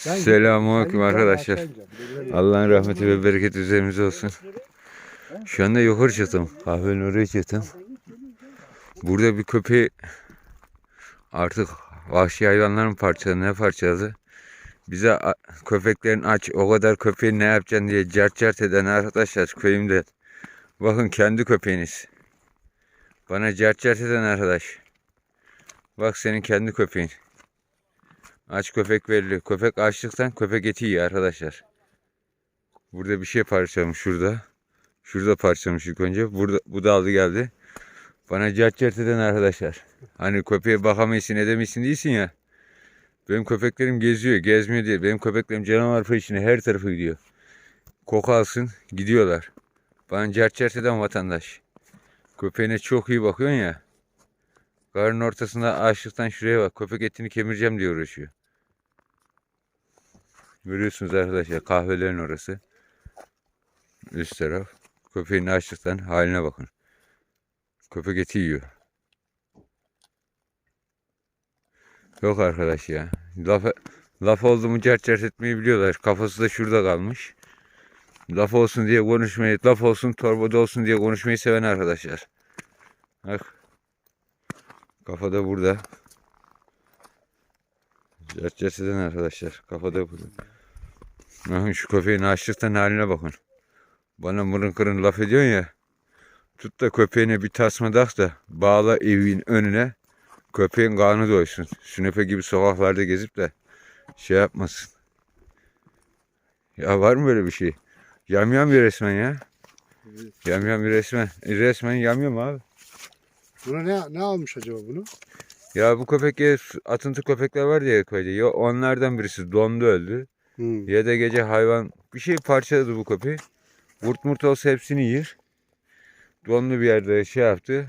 Selamünaleyküm arkadaşlar. Allah'ın rahmeti ve bereketi üzerimize olsun. Şu anda yukarı çıktım. Kahvenin oraya çıktım. Burada bir köpeği artık vahşi hayvanların parçaları ne parçaladı. Bize köpeklerin aç o kadar köpeği ne yapacaksın diye cart cart eden arkadaşlar köyümde. Bakın kendi köpeğiniz. Bana cart cart eden arkadaş. Bak senin kendi köpeğin. Aç köpek veriliyor. Köpek açlıktan köpek eti yiyor arkadaşlar. Burada bir şey parçalamış şurada. Şurada parçalamış ilk önce. Burada, bu da aldı geldi. Bana cart eden arkadaşlar. Hani köpeğe bakamıyorsun edemezsin değilsin ya. Benim köpeklerim geziyor. Gezmiyor değil. Benim köpeklerim canavar peşine her tarafı gidiyor. Koku alsın gidiyorlar. Bana cart eden vatandaş. Köpeğine çok iyi bakıyorsun ya. Karın ortasında açlıktan şuraya bak. Köpek etini kemireceğim diye uğraşıyor. Görüyorsunuz arkadaşlar kahvelerin orası. Üst taraf. Köpeğin açlıktan haline bakın. Köpek eti yiyor. Yok arkadaş ya. Laf, laf oldu mu cart cart etmeyi biliyorlar. Kafası da şurada kalmış. Laf olsun diye konuşmayı, laf olsun torbada olsun diye konuşmayı seven arkadaşlar. Bak. Kafa da burada. Cart cart eden arkadaşlar. Kafa da burada. Bakın şu köpeğin açlıktan haline bakın. Bana mırın kırın laf ediyorsun ya. Tut da köpeğine bir tasma tak da bağla evin önüne. Köpeğin karnı doysun. Sünepe gibi sokaklarda gezip de şey yapmasın. Ya var mı böyle bir şey? Yamyam bir resmen ya. Yamyam bir resmen. E, resmen yamyam abi. Buna ne ne almış acaba bunu? Ya bu köpek ya atıntı köpekler var ya köyde. Ya onlardan birisi dondu öldü. Hmm. Ya da gece hayvan bir şey parçaladı bu köpeği. Vurt murt olsa hepsini yer. Donlu bir yerde şey yaptı.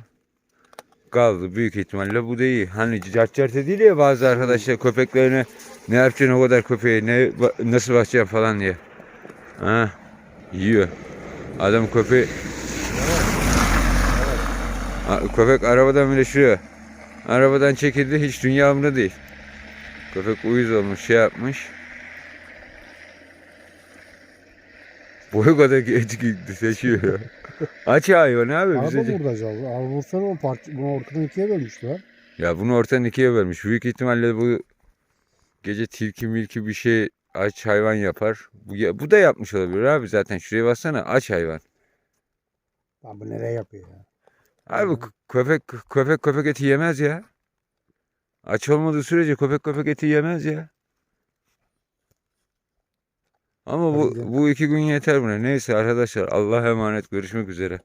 Kaldı büyük ihtimalle bu da iyi. Hani cart cart değil ya bazı arkadaşlar köpeklerine ne yapacaksın o kadar köpeği ne nasıl bakacaksın falan diye. Ha yiyor. Adam köpeği köpek arabadan bile şuraya. Arabadan çekildi hiç dünya umurunda değil. Köpek uyuz olmuş şey yapmış. Boyu kadar eti seçiyor. Aç hayvan abi Araba bize. burada acaba? Araba vursana o parça, bunu ortadan ikiye bölmüşler. Ya bunu ortadan ikiye bölmüş. Büyük ihtimalle bu gece tilki milki bir şey aç hayvan yapar. Bu, ya- bu da yapmış olabilir abi zaten. Şuraya baksana aç hayvan. Lan bu nereye yapıyor ya? Abi köpek köpek köpek eti yemez ya. Aç olmadığı sürece köpek köpek eti yemez ya. Ama bu bu iki gün yeter buna. Neyse arkadaşlar Allah'a emanet görüşmek üzere.